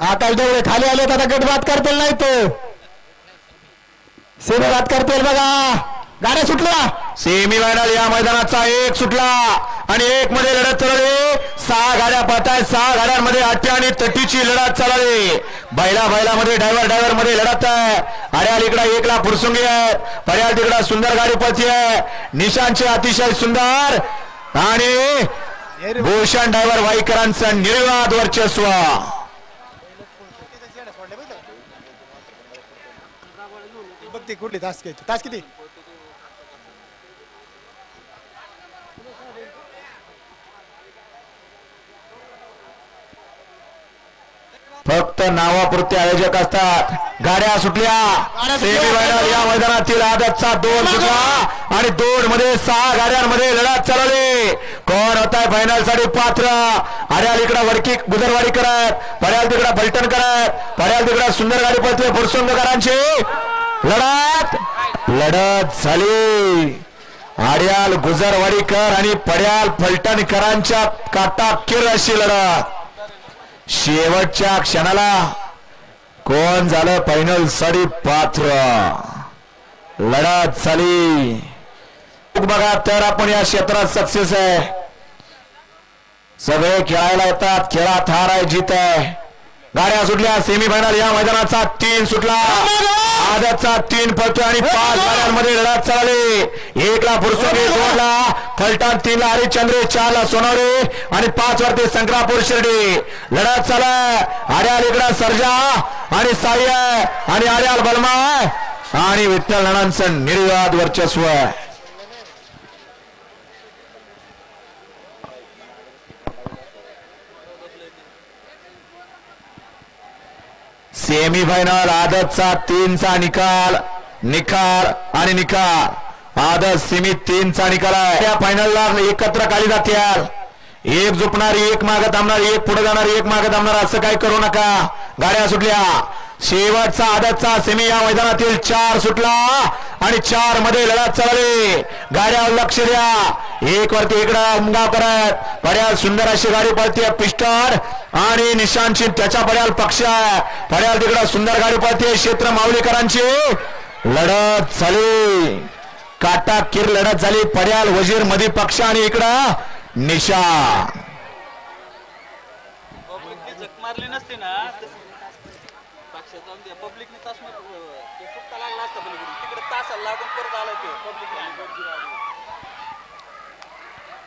आकाश डवळे खाली आले आता गट बात करतील नाही तो. सेमी बात करतील बघा. गाड्या सुटला सेमी फायनल या मैदानाचा एक सुटला. आणि एक मध्ये लढत चालली. सहा गाड्या पाहताय सहा गाड्यांमध्ये आठ्या आणि तटीची लढत चालली. बैला बैलामध्ये ड्रायव्हर ड्रायव्हरमध्ये लढत आहे. अड्याल इकडा एकला फुरसुंगी आहे. पर्याल तिकडे सुंदर गाडी पळती आहे निशांचे अतिशय सुंदर. आणि भूषण ड्रायव्हर वाईकरांचं निर्वाद वर्चस्व. बघ ती कुठली तास घ्यायची तास किती? फक्त नावापुरते आयोजक असतात. गाड्या सुटल्या. या मैदानातील आदतचा दोन सुटला. आणि दोन मध्ये सहा गाड्यांमध्ये लढत चालवली. कोण होत आहे फायनलसाठी पात्र? अड्याल इकडे वडकी गुजरवाडी करत. पर्याल तिकडे फलटण करत. पर्याल तिकडे सुंदर गाडी पळते फुरसुंदकरांची. लढत. लढत झाली. आड्याल गुजरवाडीकर आणि पड्याल फलटणकरांच्या काटाकीर अशी लढत. शेवटच्या क्षणाला कोण झालं फायनलसाठी पात्र? लढत झाली. बघा तर आपण या क्षेत्रात सक्सेस आहे. सगळे खेळायला येतात खेळात हार आहे जीत आहे. गाड्या सुटल्या सेमी फायनल या मैदानाचा तीन सुटला. आदतचा तीन पळतोय आणि पाच गाड्यांमध्ये लढत चालली. एकला फुरसुंगी दोनला फलटण तीनला हरिश्चंद्रे चारला सोनवणे आणि पाच वरती संक्रापूर शिर्डी. लढत चाला आर्याल इकडं सर्जा आणि साई आणि आर्याल बलमा आणि विठ्ठल नानांचं निर्वाद वर्चस्व आहे. सेमी फायनल आदतचा तीनचा निकाल निकाल आणि निकाल आदर सेमी तीनचा निकाल आहे. या फायनलला एकत्र काली जातील एक झोपणारी एक मागे थांबणारी एक पुढे जाणारी एक मागे थांबणार असं काही करू नका. गाड्या सुटल्या. शेवटचा आदतचा सेमी या मैदानातील चार सुटला आणि चारमध्ये लढत चालली. गाड्यावर लक्ष द्या. एक वरती इकडं उमगाव करत. पर्याल सुंदर अशी गाडी पळते पिस्टर आणि निशांची त्याच्या पर्याल पक्ष आहे. पर्याल तिकडं सुंदर गाडी पळते. क्षेत्र माऊलीकरांची लढत झाली काटा किर लढत झाली. पर्याल वजीरमध्ये पक्ष आणि इकडं निशा. पब्लिकने मारली नसते ना. तर जाऊन द्या पब्लिकने तास लागला असता तिकडे तासाला लागून परत आला ते. पब्लिक